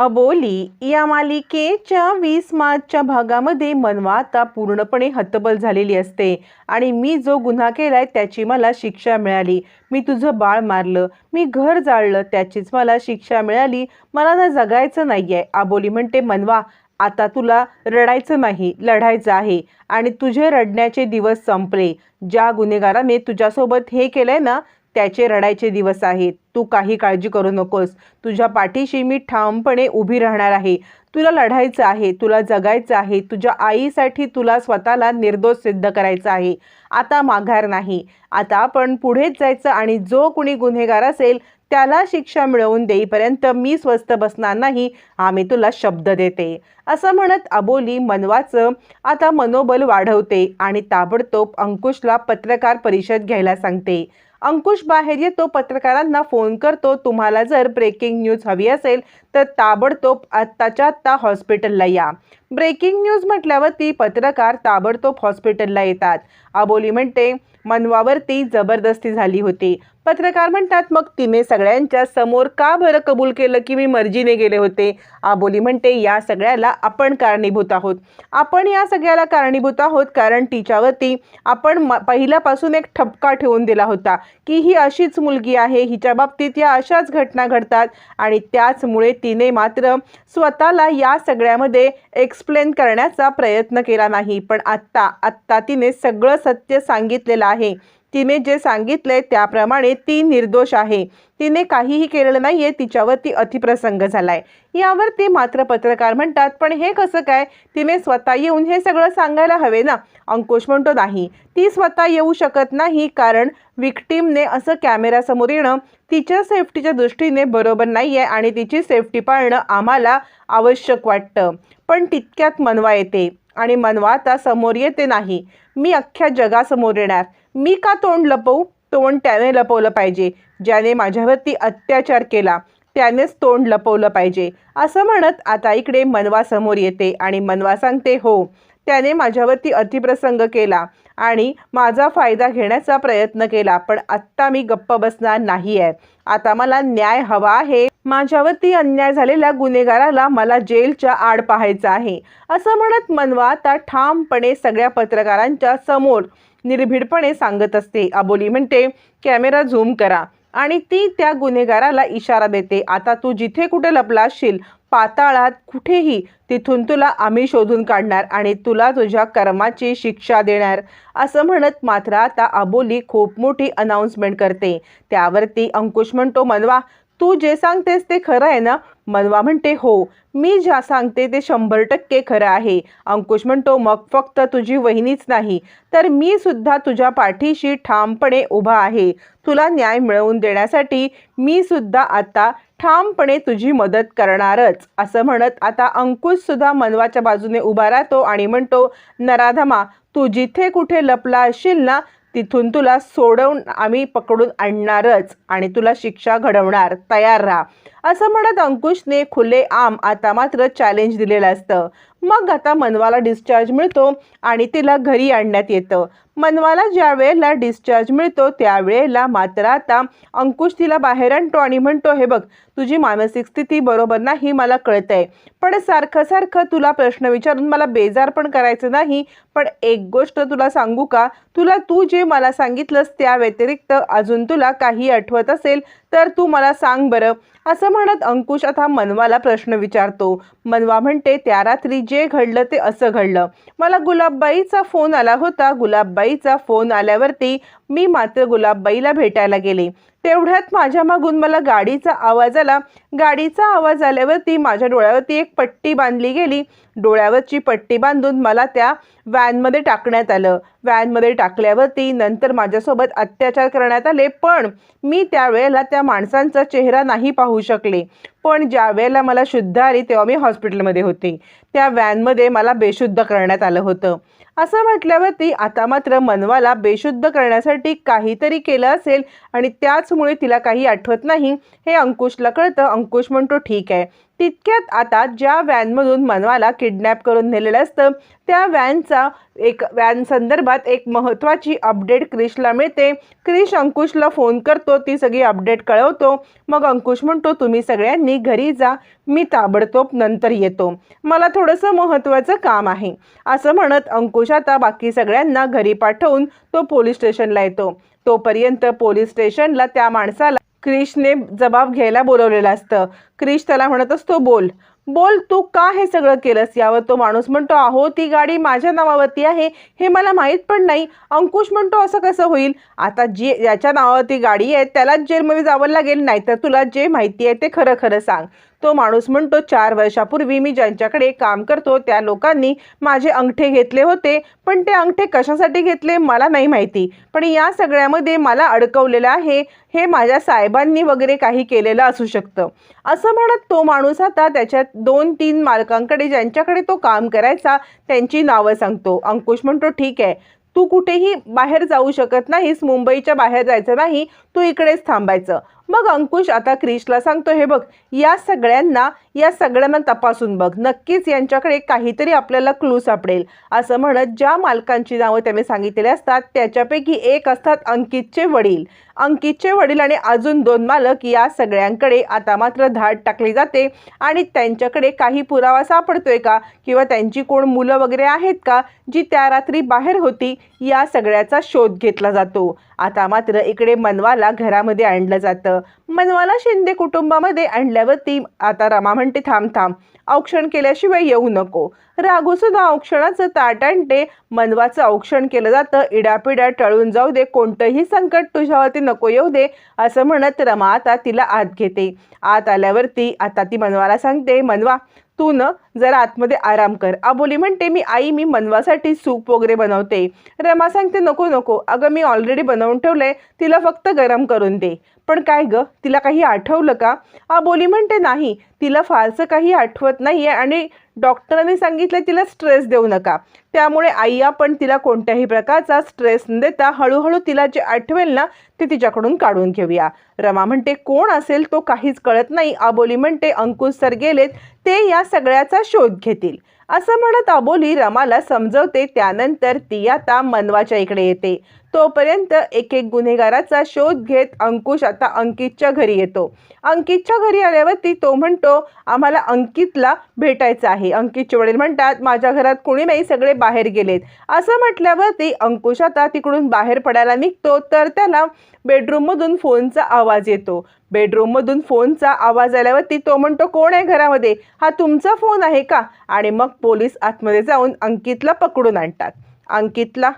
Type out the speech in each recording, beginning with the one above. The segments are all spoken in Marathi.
अबोली या मालिकेच्या वीस मार्चच्या भागामध्ये मनवा आता पूर्णपणे हतबल झालेली असते. आणि मी जो गुन्हा केलाय त्याची मला शिक्षा मिळाली. मी तुझं बाळ मारलं. मी घर जाळलं. त्याचीच मला शिक्षा मिळाली. मला ना जगायचं नाही आहे आबोली म्हणते मनवा आता तुला रडायचं नाही. लढायचं आहे. आणि तुझे रडण्याचे दिवस संपले. ज्या गुन्हेगाराने तुझ्यासोबत हे केलंय ना त्याचे रडायचे दिवस आहेत. तू काही काळजी करू नकोस. तुझ्या पाठीशी मी ठामपणे उभी राहणार आहे. तुला लढायचं आहे तुला जगायचं आहे तुझ्या आईसाठी तुला स्वतःला निर्दोष सिद्ध करायचं आहे. आता माघार नाही. आता आपण पुढेच जायचं आणि जो कुणी गुन्हेगार असेल त्याला शिक्षा मिळवून देईपर्यंत मी स्वस्थ बसणार नाही आम्ही तुला शब्द देते. असं म्हणत अबोली मनवाचं आता मनोबल वाढवते आणि ताबडतोब अंकुशला पत्रकार परिषद घ्यायला सांगते. अंकुश बाहेर येतो पत्रकारांना फोन करतो. तुम्हाला जर ब्रेकिंग न्यूज हवी असेल तर ताबडतोब आत्ताच्या आत्ता हॉस्पिटलला या. ब्रेकिंग न्यूज म्हटल्यावरती पत्रकार ताबडतोब हॉस्पिटलला येतात. अबोली म्हणते मनवावरती जबरदस्ती झाली होती. पत्रकार म्हणतात मग तिने सगळ्यांच्या समोर का बरं कबूल केलं की मी मर्जीने गेले होते? आबोली म्हणते या सगळ्याला आपण कारणीभूत आहोत. आपण या सगळ्याला कारणीभूत आहोत कारण तिच्यावरती आपण म पहिल्यापासून एक ठपका ठेवून दिला होता की ही अशीच मुलगी आहे हिच्या बाबतीत या अशाच घटना घडतात आणि त्याचमुळे तिने मात्र स्वतःला या सगळ्यामध्ये एक्सप्लेन करण्याचा प्रयत्न केला नाही. पण आत्ता आत्ता तिने सगळं सत्य सांगितलेलं आहे. तिने जे सांगितलंय त्याप्रमाणे ती निर्दोष आहे. तिने काहीही केलेलं नाहीये तिच्यावरती अतिप्रसंग झालाय. यावरती मात्र पत्रकार म्हणतात पण हे कसं काय? तिने स्वतः येऊन हे सगळं सांगायला हवे ना? अंकुश म्हणतो नाही. ती स्वतः येऊ शकत नाही कारण विक्टीमने असं कॅमेऱ्यासमोर येणं तिच्या सेफ्टीच्या दृष्टीने बरोबर नाही आहे आणि तिची सेफ्टी पाळणं आम्हाला आवश्यक वाटतं. पण तितक्यात मनवा येते आणि मनवा आता समोर येते नाही. मी अख्ख्या जगासमोर येणार. मी का तोंड लपवू? तोंड त्याने लपवलं पाहिजे. ज्याने माझ्यावरती अत्याचार केला त्यानेच तोंड लपवलं पाहिजे. असं म्हणत आता इकडे मनवा समोर येते आणि मनवा सांगते हो त्याने माझ्यावरती अतिप्रसंग केला आणि माझा फायदा घेण्याचा प्रयत्न केला पण आत्ता मी गप्प बसणार नाही आहे आता मला न्याय हवा आहे. माझ्यावरती अन्याय झालेल्या गुन्हेगाराला मला जेलच्या आड पाहायचं आहे. असं म्हणत मनवा आता ठामपणे सगळ्या पत्रकारांच्या समोर निर्भीडपणे सांगत असते. अबोली म्हणते कॅमेरा झूम करा. आणि ती त्या गुन्हेगाराला इशारा देते आता तू जिथे कुठे लपला असशील पाताळात कुठेही तिथून तुला आम्ही शोधून काढणार आणि तुला तुझ्या कर्माची शिक्षा देणार. असं म्हणत मात्र आता अबोली खूप मोठी अनाऊन्समेंट करते. त्यावरती अंकुश म्हणतो मनवा तू जे सांगतेस ते खरं आहे ना? मनवा म्हणते हो मी ज्या सांगते ते शंभर टक्के खरं आहे. अंकुश म्हणतो मग फक्त तुझी वहिनीच नाही तर मी सुद्धा तुझ्या पाठीशी ठामपणे उभा आहे. तुला न्याय मिळवून देण्यासाठी मी सुद्धा आता ठामपणे तुझी मदत करणारच. असं म्हणत आता अंकुश सुद्धा मनवाच्या बाजूने उभा राहतो आणि म्हणतो नराधमा तू जिथे कुठे लपला असशील ना तिथून तुला सोडवून आम्ही पकडून आणणारच आणि तुला शिक्षा घडवणार. तयार राहा. असं म्हणत अंकुशने खुले आम आता मात्र चॅलेंज दिलेलं असतं. मग आता मनवाला डिस्चार्ज मिळतो आणि तिला घरी आणण्यात येतं. मनवाला ज्या वेळेला डिस्चार्ज मिळतो त्यावेळेला मात्र आता अंकुश तिला बाहेर आणतो आणि म्हणतो हे बघ तुझी मानसिक स्थिती बरोबर नाही मला कळतंय. पण सारखं सारखं तुला प्रश्न विचारून मला बेजार पण करायचं नाही. पण एक गोष्ट तुला सांगू का? तुला तू जे मला सांगितलंस त्या व्यतिरिक्त अजून तुला काही आठवत असेल तर तू मला सांग बरं. असं म्हणत अंकुश आता मनवाला प्रश्न विचारतो. मनवा म्हणते त्या रात्री जे घडलं ते असं घडलं. मला गुलाबबाईचा फोन आला होता. गुलाबबाईचा फोन आल्यावरती मी मात्र गुलाबबाईला भेटायला गेले. तेवढ्यात माझ्या मागून मला गाडीचा आवाज आला. गाडीचा आवाज आल्यावरती माझ्या डोळ्यावरती एक पट्टी बांधली गेली. डोळ्यावरची पट्टी बांधून मला त्या व्हॅनमध्ये टाकण्यात आलं. व्हॅनमध्ये टाकल्यावरती नंतर माझ्यासोबत अत्याचार करण्यात आले पण मी त्यावेळेला त्या माणसांचा चेहरा नाही पाहू शकले. पण ज्या वेळेला मला शुद्ध आली तेव्हा मी हॉस्पिटलमध्ये होते. त्या व्हॅनमध्ये मला बेशुद्ध करण्यात आलं होतं. असं म्हटल्यावरती आता मात्र मनवाला बेशुद्ध करण्यासाठी काहीतरी केलं असेल आणि त्याचमुळे तिला काही आठवत नाही. हे अंकुशला कळतं. अंकुश म्हणतो ठीक आहे. तितक्यात आता ज्या व्हॅनमधून मनवाला किडनॅप करून नेलेलं असतं त्या व्हॅनचा एक व्हॅन संदर्भात एक महत्त्वाची अपडेट क्रिशला मिळते. क्रिश अंकुशला फोन करतो ती सगळी अपडेट कळवतो. मग अंकुश म्हणतो तुम्ही सगळ्यांनी घरी जा मी ताबडतोब नंतर येतो. मला थोडंसं महत्त्वाचं काम आहे. असं म्हणत अंकुश आता बाकी सगळ्यांना घरी पाठवून तो पोलीस स्टेशनला येतो. तोपर्यंत पोलीस स्टेशनला त्या माणसाला क्रिशने जबाब घ्यायला बोलवलेलं असतं. क्रिश त्याला म्हणत असतो बोल. बोल तू का हे सगळं केलंस? यावर तो माणूस म्हणतो आहो ती गाडी माझ्या नावावरती आहे. हे मला माहीत पण नाही. अंकुश म्हणतो असं कसं होईल? आता जी याच्या नावावरती गाडी आहे त्यालाच जेलमध्ये जावं लागेल. नाहीतर तुला जे माहिती आहे ते खरं खरं सांग. तो माणूस म्हणतो चार वर्षापूर्वी मी ज्यांच्याकडे काम करतो त्या लोकांनी माझे अंगठे घेतले होते. पण ते अंगठे कशासाठी घेतले मला नाही माहिती. पण या सगळ्यामध्ये मला अडकवलेलं आहे. हे माझ्या साहेबांनी वगैरे काही केलेलं असू शकतं. असं म्हणत तो माणूस आता त्याच्यात दोन तीन मालकांकडे ज्यांच्याकडे तो काम करायचा त्यांची नावं सांगतो. अंकुश म्हणतो ठीक आहे. तू कुठेही बाहेर जाऊ शकत नाहीस. मुंबईच्या बाहेर जायचं नाही. तू इकडेच थांबायचं. मग अंकुश आता क्रिशला सांगतो हे बघ या सगळ्यांना या सगळ्यांना तपासून बघ. नक्कीच यांच्याकडे काहीतरी आपल्याला क्लू सापडेल. असं म्हणत ज्या मालकांची नावं त्याने सांगितलेली असतात त्याच्यापैकी एक असतात अंकितचे वडील. अंकितचे वडील आणि अजून दोन मालक या सगळ्यांकडे आता मात्र धाड टाकली जाते. आणि त्यांच्याकडे काही पुरावा सापडतोय का? किंवा त्यांची कोण मुलं वगैरे आहेत का? जी त्या रात्री बाहेर होती या सगळ्याचा शोध घेतला जातो. आता मात्र इकडे मनवाला घरामध्ये आणलं जातं. मनवाला शिंदे कुटुंबामध्ये आणल्यावरती आता रमा म्हणते थांब थांब औक्षण केल्याशिवाय येऊ नको. रागूसुद्धा औक्षणाचं ताट आणते. मनवाचं औक्षण केलं जातं. इडापिडा टळून जाऊ दे. कोणतंही संकट तुझ्यावरती नको येऊ दे असं म्हणत रमा आता तिला आत घेते. आत आल्यावरती आता ती मनवाला सांगते मनवा तू न जरा आतमध्ये आराम कर. आबोली म्हणते मी आई मी मनवासाठी सूप वगैरे बनवते. रमा सांगते नको नको. अगं मी ऑलरेडी बनवून ठेवलंय. तिला फक्त गरम करून दे. पण काय ग? तिला काही आठवलं का? आबोली म्हणते नाही. तिला फारसं काही आठवत नाही आहे आणि डॉक्टरांनी सांगितलं तिला स्ट्रेस देऊ नका. त्यामुळे आई आपण तिला कोणत्याही प्रकारचा स्ट्रेस न देता हळूहळू तिला जे आठवेल ना ते तिच्याकडून काढून घेऊया. रमा म्हणते कोण असेल तो काहीच कळत नाही. आबोली म्हणते अंकुश सर गेलेत ते या सगळ्याचा शोध घेतील. असं म्हणत आबोली रमाला समजवते त्यानंतर ती आता मनवाच्या इकडे येते. तोपर्यंत एक एक गुन्हेगाराचा शोध घेत अंकुश आता अंकितच्या घरी येतो. अंकितच्या घरी आल्यावरती तो म्हणतो आम्हाला अंकितला भेटायचं आहे. अंकितचे वडील म्हणतात माझ्या घरात कोणी नाही सगळे बाहेर गेलेत. असं म्हटल्यावरती अंकुश आता तिकडून बाहेर पडायला निघतो तर त्याला बेडरूममधून फोनचा आवाज येतो. बेडरूममधून फोनचा आवाज आल्यावरती तो म्हणतो कोण आहे घरामध्ये? हा तुमचा फोन आहे का? आणि मग पोलीस आतमध्ये जाऊन अंकितला पकडून आणतात. अंकितला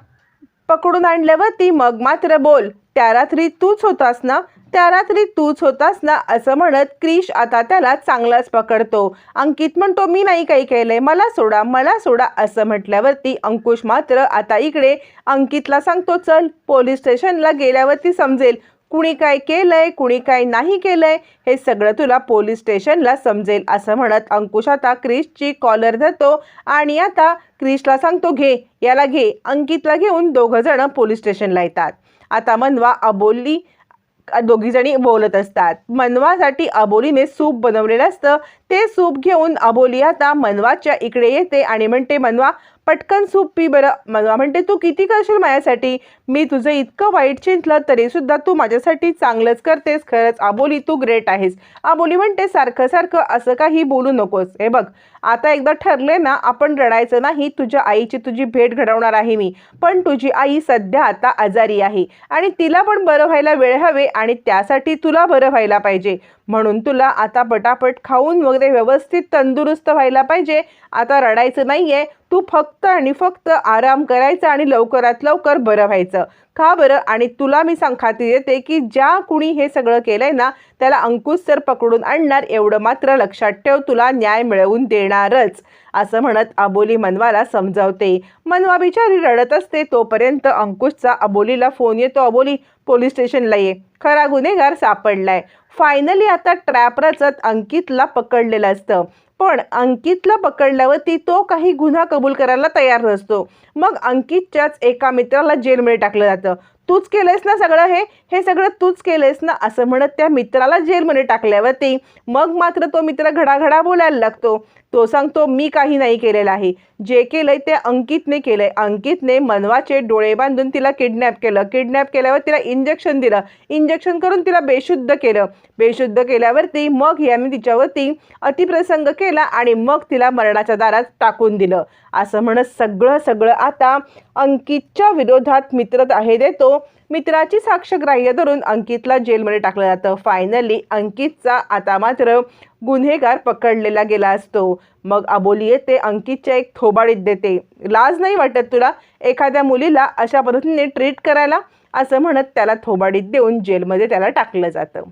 पकडून आणल्यावरती मग मात्र बोल त्या रात्री तूच होतास ना? त्या रात्री तूच होतास ना? असं म्हणत क्रिश आता त्याला चांगलाच पकडतो. अंकित म्हणतो मी नाही काही केलंय मला सोडा मला सोडा असं म्हटल्यावरती अंकुश मात्र आता इकडे अंकितला सांगतो चल पोलीस स्टेशनला गेल्यावरती समजेल कुणी काय केलंय कुणी काय नाही केलंय हे सगळं तुला पोलीस स्टेशनला समजेल असं म्हणत अंकुश आता क्रिशची कॉलर धरतो आणि आता क्रिशला सांगतो घे याला घे. अंकितला घेऊन दोघं जण पोलीस स्टेशनला येतात. आता मनवा अबोली दोघीजणी बोलत असतात. मनवासाठी अबोलीने सूप बनवलेलं असतं. ते सूप घेऊन अबोली आता मनवाच्या इकडे येते आणि म्हणते मनवा पटकन सूप पी बरं. मनवा म्हणते तू किती करशील माझ्यासाठी? मी तुझं इतकं वाईट चिंतलं तरी सुद्धा तू माझ्यासाठी चांगलंच करतेस. खरंच आबोली तू ग्रेट आहेस. आबोली म्हणते सारखं सारखं असं काही बोलू नकोस. हे बघ आता एकदा ठरले ना आपण रडायचं नाही तुझ्या आईची तुझी भेट घडवणार आहे मी. पण तुझी आई सध्या आता आजारी आहे आणि तिला पण बरं व्हायला वेळ हवे आणि त्यासाठी तुला बरं व्हायला पाहिजे. म्हणून तुला आता पटापट खाऊन वगैरे व्यवस्थित तंदुरुस्त व्हायला पाहिजे. आता रडायचं नाही आहे तू फक्त आणि फक्त आराम करायचा आणि लवकरात लवकर बरं व्हायचं. का बरं आणि तुला मी सांग खात्री देते की ज्या कुणी हे सगळं केलंय ना त्याला अंकुश सर पकडून आणणार एवढं मात्र लक्षात ठेव तुला न्याय मिळवून देणारच. असं म्हणत अबोली मनवाला समजावते. मनवा बिचारी रडत असते तोपर्यंत अंकुशचा अबोलीला फोन येतो. अबोली पोलीस स्टेशनला ये. खरा गुन्हेगार सापडलाय. फायनली आता ट्रॅप रचत अंकितला पकडलेलं असतं. पण अंकितला पकडल्यावरती तो काही गुन्हा कबूल करायला तयार नसतो. मग अंकितच्याच एका मित्राला जेलमध्ये टाकलं जातं. तूच केलंयस ना सगळं हे? हे सगळं तूच केलंयस ना? असं म्हणत त्या मित्राला जेलमध्ये टाकल्यावरती मग मात्र तो मित्र घडाघडा बोलायला लागतो. तो सांगतो मी काही नाही केलेलं आहे. जे केलंय ते अंकितने केलंय. अंकितने मनवाचे डोळे बांधून तिला किडनॅप केलं. किडनॅप केल्यावर तिला इंजेक्शन दिलं. इंजेक्शन करून तिला बेशुद्ध केलं. बेशुद्ध केल्यावरती मग याने तिच्यावरती अतिप्रसंग केला. आणि मग तिला मरणाच्या दारात टाकून दिलं. असं म्हणत सगळं सगळं आता अंकितच्या विरोधात मित्र आहे देतो मित्राची साक्ष ग्राह्य धरून अंकितला जेलमध्ये टाकलं जातं. फायनली अंकितचा आता मात्र गुन्हेगार पकडलेला गेला असतो. मग अबोली येते अंकितच्या एक थोबाडीत देते. लाज नाही वाटत तुला एखाद्या मुलीला अशा पद्धतीने ट्रीट करायला? असं म्हणत त्याला थोबाडीत देऊन जेलमध्ये त्याला टाकलं जातं.